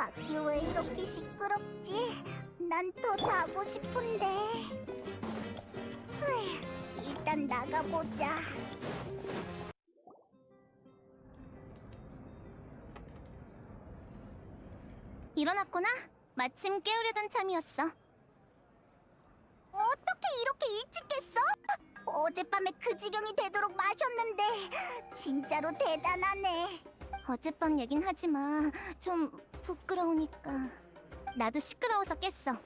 밖이 왜 이렇게 시끄럽지? 난 더 자고 싶은데. 으이, 일단 나가보자. 일어났구나? 마침 깨우려던 참이었어. 어떻게 이렇게 일찍 깼어? 어젯밤에 그 지경이 되도록 마셨는데 진짜로 대단하네. 어젯밤 얘긴 하지마. 좀 부끄러우니까. 나도 시끄러워서 깼어.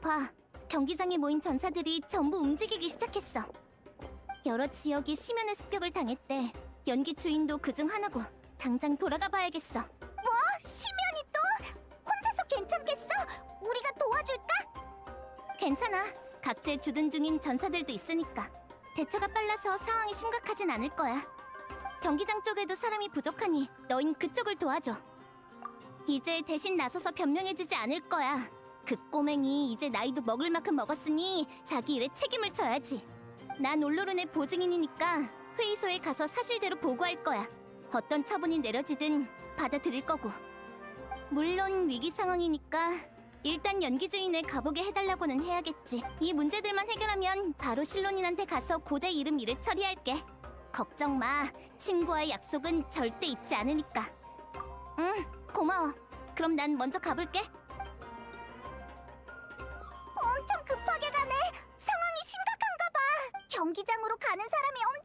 봐, 경기장에 모인 전사들이 전부 움직이기 시작했어. 여러 지역이 심연의 습격을 당했대. 연기 주인도 그중 하나고. 당장 돌아가 봐야겠어. 뭐? 심연이 또? 혼자서 괜찮겠어? 우리가 도와줄까? 괜찮아. 각재 주둔 중인 전사들도 있으니까. 대처가 빨라서 상황이 심각하진 않을 거야. 경기장 쪽에도 사람이 부족하니 너흰 그쪽을 도와줘. 이제 대신 나서서 변명해주지 않을 거야. 그 꼬맹이 이제 나이도 먹을 만큼 먹었으니 자기 일에 책임을 져야지. 난 올로른의 보증인이니까 회의소에 가서 사실대로 보고할 거야. 어떤 처분이 내려지든 받아들일 거고. 물론 위기 상황이니까 일단 연기 주인을 가보게 해달라고는 해야겠지. 이 문제들만 해결하면 바로 실론인한테 가서 고대 이름 일을 처리할게. 걱정 마. 친구와의 약속은 절대 잊지 않으니까. 응, 고마워. 그럼 난 먼저 가볼게. 엄청 급하게 가네. 상황이 심각한가 봐. 경기장으로 가는 사람이 엄청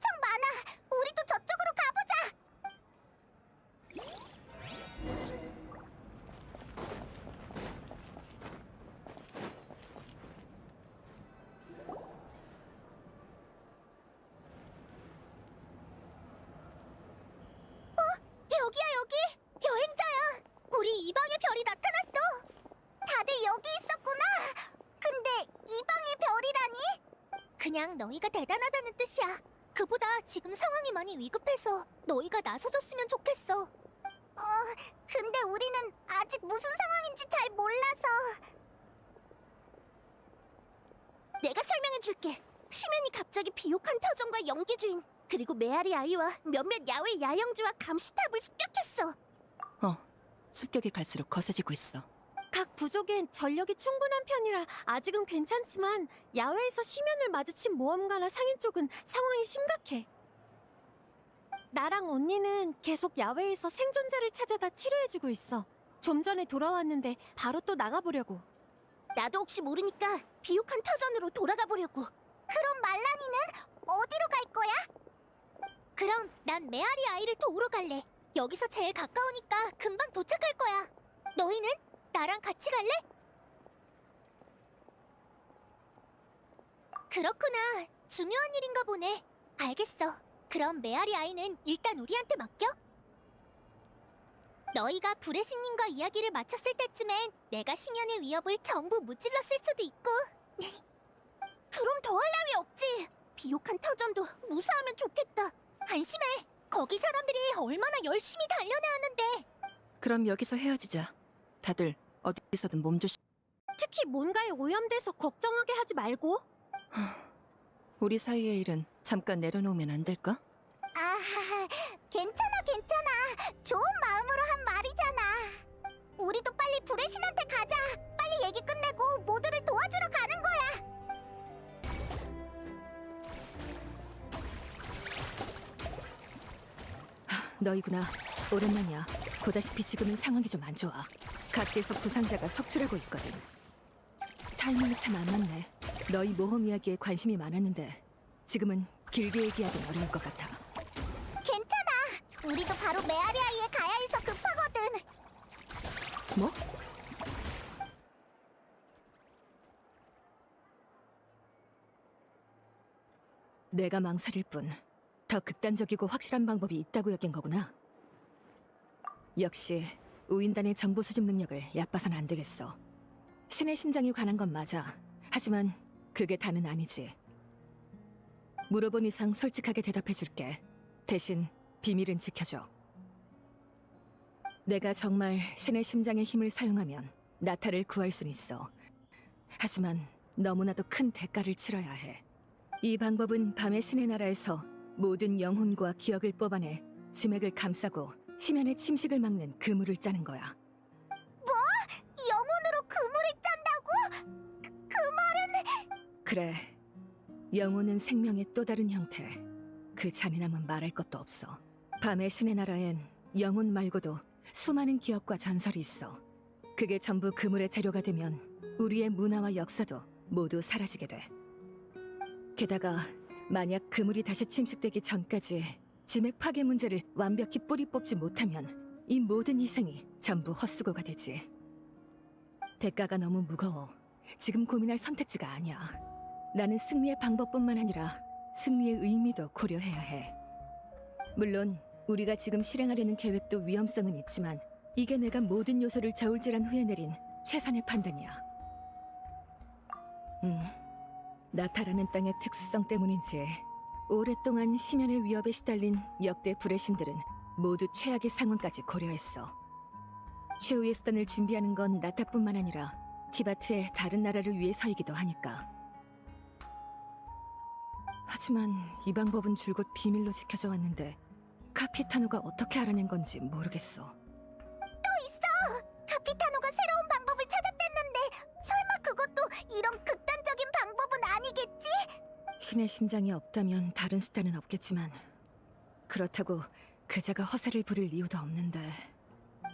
그냥 너희가 대단하다는 뜻이야 그보다 지금 상황이 많이 위급해서 너희가 나서줬으면 좋겠어 어 근데 우리는 아직 무슨 상황인지 잘 몰라서 내가 설명해 줄게 시멘이 갑자기 비옥한 터전과 연기 주인 그리고 메아리 아이와 몇몇 야외 야영주와 감시탑을 습격했어. 어, 습격이 갈수록 거세지고 있어. 각 부족엔 전력이 충분한 편이라 아직은 괜찮지만 야외에서 시면을 마주친 모험가나 상인 쪽은 상황이 심각해. 나랑 언니는 계속 야외에서 생존자를 찾아다 치료해주고 있어. 좀 전에 돌아왔는데 바로 또 나가보려고. 나도 혹시 모르니까 비옥한 터전으로 돌아가 보려고. 그럼 말라니는 어디로 갈 거야? 그럼 난 메아리 아이를 도우러 갈래. 여기서 제일 가까우니까 금방 도착할 거야. 너희는 나랑 같이 갈래? 그렇구나. 중요한 일인가 보네. 알겠어. 그럼 메아리 아이는 일단 우리한테 맡겨. 너희가 브레싱님과 이야기를 마쳤을 때쯤엔 내가 심연의 위협을 전부 무찔렀을 수도 있고. 그럼 더할 나위 없지. 비옥한 터전도 무사하면 좋겠다. 안심해. 거기 사람들이 얼마나 열심히 하는데. 그럼 여기서 헤어지자. 다들 어디서든 몸조심. 특히 뭔가에 오염돼서 걱정하게 하지 말고. 우리 사이의 일은 잠깐 내려놓으면 안 될까? 아, 괜찮아, 괜찮아. 좋은 마음으로 한 말이잖아. 우리도 빨리 브레신한테 가자. 빨리 얘기 끝내고 모두를 도와주러 가는 거야. 너희구나. 오랜만이야. 보다시피 지금은 상황이 좀 안 좋아. 각지에서 부상자가 속출하고 있거든. 타이밍이 참 안 맞네. 너희 모험 이야기에 관심이 많았는데 지금은 길게 얘기하긴 어려울 것 같아. 괜찮아. 우리도 바로 메아리 아이에 가야 해서 급하거든. 뭐? 내가 망설일 뿐 더 극단적이고 확실한 방법이 있다고 여긴 거구나. 역시 우인단의 정보 수집 능력을 얕봐선 안 되겠어. 신의 심장이 관한 건 맞아. 하지만 그게 다는 아니지. 물어본 이상 솔직하게 대답해줄게. 대신 비밀은 지켜줘. 내가 정말 신의 심장의 힘을 사용하면 나타를 구할 순 있어. 하지만 너무나도 큰 대가를 치러야 해. 이 방법은 밤의 신의 나라에서 모든 영혼과 기억을 뽑아내 지맥을 감싸고 심연의 침식을 막는 그물을 짜는 거야. 뭐? 영혼으로 그물을 짠다고? 그, 그 말은 그래. 영혼은 생명의 또 다른 형태. 그 잔인함은 말할 것도 없어. 밤의 신의 나라엔 영혼 말고도 수많은 기억과 전설이 있어. 그게 전부 그물의 재료가 되면 우리의 문화와 역사도 모두 사라지게 돼. 게다가 만약 그물이 다시 침식되기 전까지 지맥 파괴 문제를 완벽히 뿌리 뽑지 못하면 이 모든 희생이 전부 헛수고가 되지. 대가가 너무 무거워. 지금 고민할 선택지가 아니야. 나는 승리의 방법뿐만 아니라 승리의 의미도 고려해야 해. 물론 우리가 지금 실행하려는 계획도 위험성은 있지만 이게 내가 모든 요소를 저울질한 후에 내린 최선의 판단이야. 음, 나타라는 땅의 특수성 때문인지 오랫동안 심연의 위협에 시달린 역대 불의 신들은 모두 최악의 상황까지 고려했어. 최후의 수단을 준비하는 건 나타뿐만 아니라 티바트의 다른 나라를 위해서이기도 하니까. 하지만 이 방법은 줄곧 비밀로 지켜져 왔는데 카피타노가 어떻게 알아낸 건지 모르겠어. 신의 심장이 없다면 다른 수단은 없겠지만 그렇다고 그자가 허세를 부릴 이유도 없는데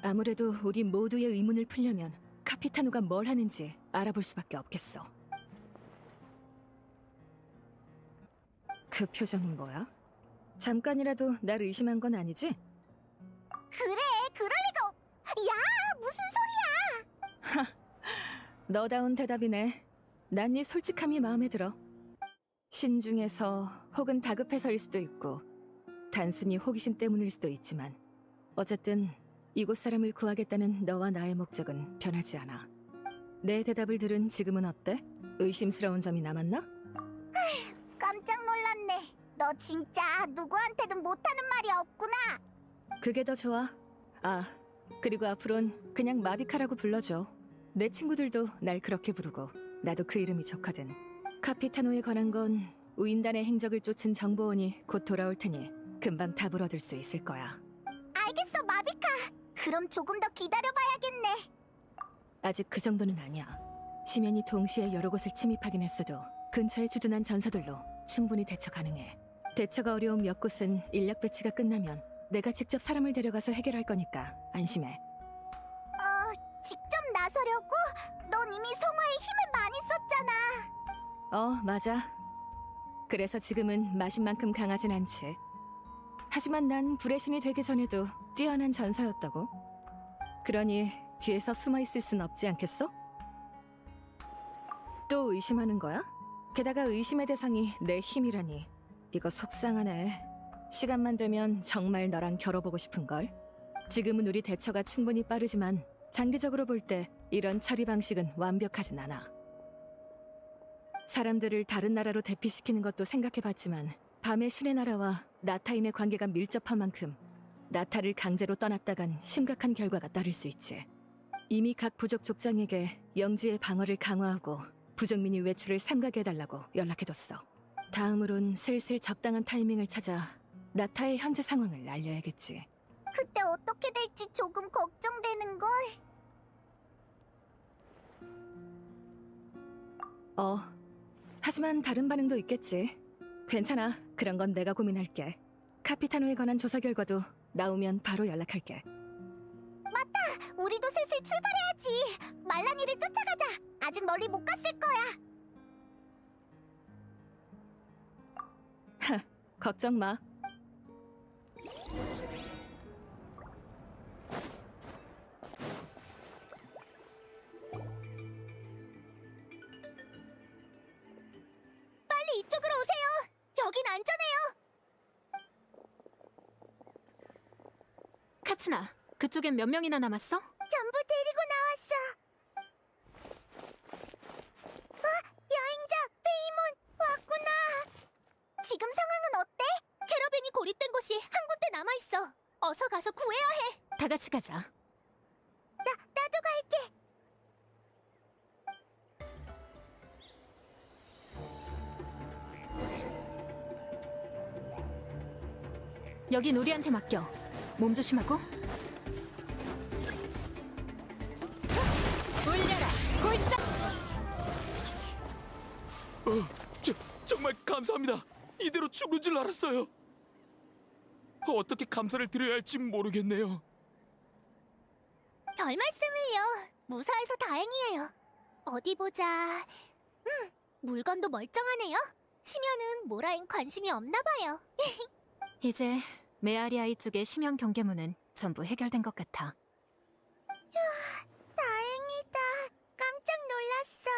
아무래도 우리 모두의 의문을 풀려면 카피타노가 뭘 하는지 알아볼 수밖에 없겠어. 그 표정은 뭐야? 잠깐이라도 날 의심한 건 아니지? 그래, 그럴 리가 없... 야, 무슨 소리야? 너다운 대답이네. 난 네 솔직함이 마음에 들어. 신중해서 혹은 다급해서일 수도 있고 단순히 호기심 때문일 수도 있지만 어쨌든 이곳 사람을 구하겠다는 너와 나의 목적은 변하지 않아. 내 대답을 들은 지금은 어때? 의심스러운 점이 남았나? 깜짝 놀랐네. 너 진짜 누구한테든 못하는 말이 없구나. 그게 더 좋아. 아, 그리고 앞으론 그냥 마비카라고 불러줘. 내 친구들도 날 그렇게 부르고 나도 그 이름이 좋거든. 카피타노에 관한 건 우인단의 행적을 쫓은 정보원이 곧 돌아올 테니 금방 답을 얻을 수 있을 거야. 알겠어, 마비카. 그럼 조금 더 기다려봐야겠네. 아직 그 정도는 아니야. 시면이 동시에 여러 곳을 침입하긴 했어도 근처에 주둔한 전사들로 충분히 대처 가능해. 대처가 어려운 몇 곳은 인력 배치가 끝나면 내가 직접 사람을 데려가서 해결할 거니까 안심해. 어, 맞아. 그래서 지금은 마신 만큼 강하진 않지. 하지만 난 불의 신이 되기 전에도 뛰어난 전사였다고. 그러니 뒤에서 숨어 있을 순 없지 않겠어? 또 의심하는 거야? 게다가 의심의 대상이 내 힘이라니. 이거 속상하네. 시간만 되면 정말 너랑 겨뤄보고 싶은 걸. 지금은 우리 대처가 충분히 빠르지만 장기적으로 볼 때 이런 처리 방식은 완벽하진 않아. 사람들을 다른 나라로 대피시키는 것도 생각해봤지만 밤의 신의 나라와 나타인의 관계가 밀접한 만큼 나타를 강제로 떠났다간 심각한 결과가 따를 수 있지. 이미 각 부족 족장에게 영지의 방어를 강화하고 부족민이 외출을 삼가게해달라고 연락해뒀어. 다음으론 슬슬 적당한 타이밍을 찾아 나타의 현재 상황을 알려야겠지. 그때 어떻게 될지 조금 걱정되는 걸. 어. 하지만 다른 반응도 있겠지. 괜찮아. 그런 건 내가 고민할게. 카피타노에 관한 조사 결과도 나오면 바로 연락할게. 우리도 슬슬 출발해야지. 말란이를 쫓아가자. 아직 멀리 못 갔을 거야. 걱정 마. 안전해요. 카츠나, 그쪽엔 몇 명이나 남았어? 전부 데리고 나왔어. 아, 여행자 페이몬 왔구나. 지금 상황은 어때? 캐러밴이 고립된 곳이 한 군데 남아 있어. 어서 가서 구해야 해. 다 같이 가자. 여긴 우리한테 맡겨. 몸 조심하고. 울려라, 골짜! 어, 저, 정말 감사합니다. 이대로 죽는 줄 알았어요. 어떻게 감사를 드려야 할지 모르겠네요. 별 말씀을요. 무사해서 다행이에요. 어디 보자. 음, 물건도 멀쩡하네요. 심연은 모라엔 관심이 없나 봐요. 이제 메아리아이 쪽의 심연 경계문은 전부 해결된 것 같아. 다행이다. 깜짝 놀랐어.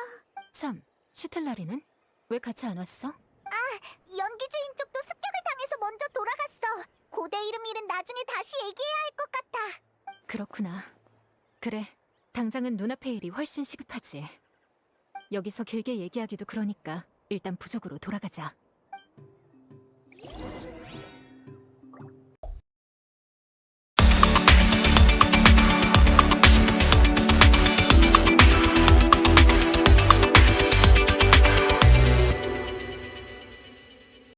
참, 시틀라리는 왜 같이 안 왔어? 연기주인 쪽도 습격을 당해서 먼저 돌아갔어. 고대 이름 일은 나중에 다시 얘기해야 할 것 같아. 그렇구나. 그래, 당장은 눈앞의 일이 훨씬 시급하지. 여기서 길게 얘기하기도 그러니까 일단 부족으로 돌아가자.